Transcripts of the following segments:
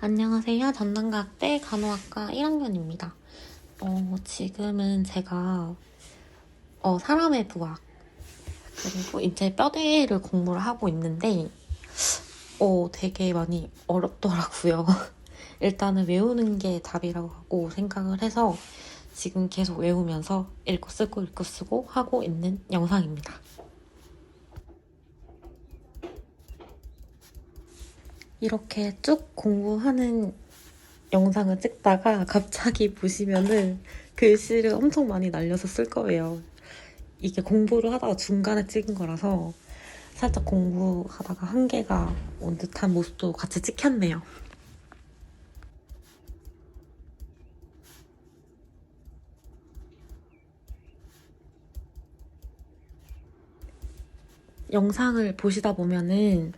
안녕하세요. 전남과학대 간호학과 1학년입니다. 어, 지금은 제가 어, 사람의 부학 그리고 이제 뼈대를 공부를 하고 있는데 어, 되게 많이 어렵더라고요. 일단은 외우는 게 답이라고 생각을 해서 지금 계속 외우면서 읽고 쓰고 읽고 쓰고 하고 있는 영상입니다. 이렇게 쭉 공부하는 영상을 찍다가 갑자기 보시면은 글씨를 엄청 많이 날려서 쓸 거예요. 이게 공부를 하다가 중간에 찍은 거라서 살짝 공부하다가 한계가 온 듯한 모습도 같이 찍혔네요. 영상을 보시다 보면은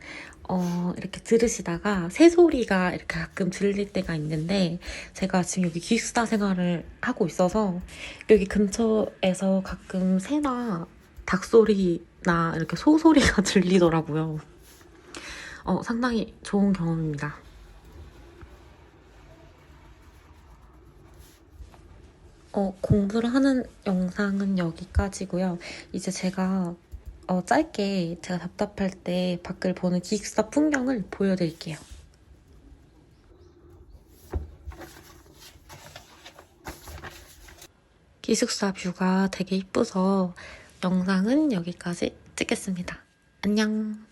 어, 이렇게 들으시다가 새소리가 이렇게 가끔 들릴 때가 있는데 제가 지금 여기 기숙사 생활을 하고 있어서 여기 근처에서 가끔 새나 닭소리나 이렇게 소소리가 들리더라고요. 어, 상당히 좋은 경험입니다. 어, 공부를 하는 영상은 여기까지고요. 이제 제가 어, 짧게 제가 답답할 때 밖을 보는 기숙사 풍경을 보여드릴게요. 기숙사 뷰가 되게 이뻐서 영상은 여기까지 찍겠습니다. 안녕.